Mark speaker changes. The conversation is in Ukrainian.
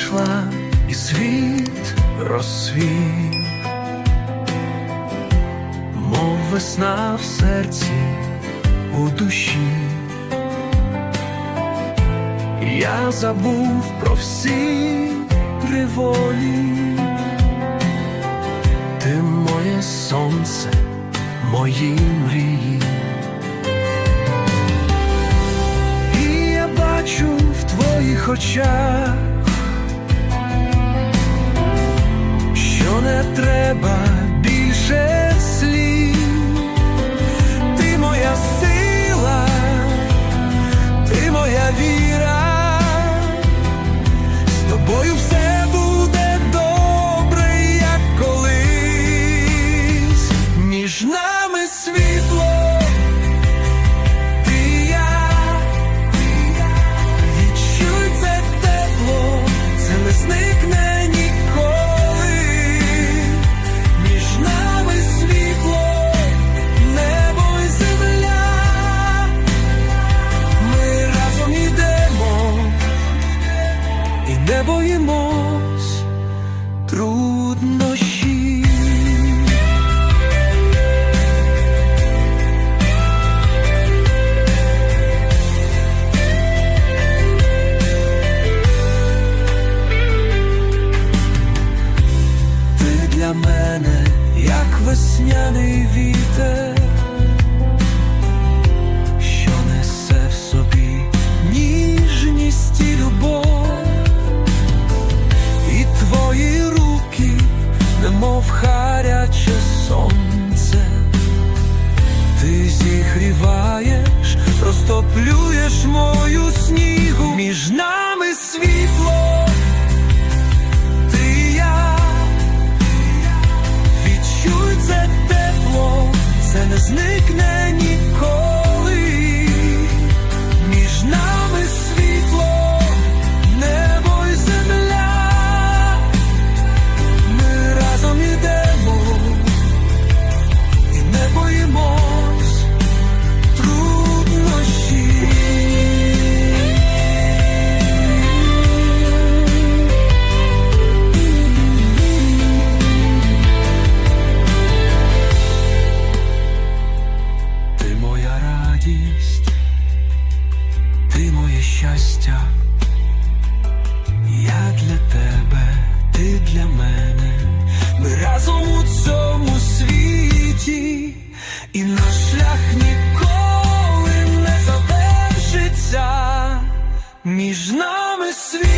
Speaker 1: вийшла і світ розсвіт, мов весна в серці у душі. Я забув про всі триволі. Ти моє сонце, мої мрії. І я бачу в твоїх очах, треба більше слів. Ти моя сила, ти моя віра, з тобою все Ти для мене, як весняний вітер, ти зігріваєш, розтоплюєш мою снігу, між нами світло. Ти і я Відчуй це тепло, це не зникне ніколи. Радість, ти моє щастя, я для тебе, ти для мене, ми разом у цьому світі, і наш шлях ніколи не завершиться, між нами світ.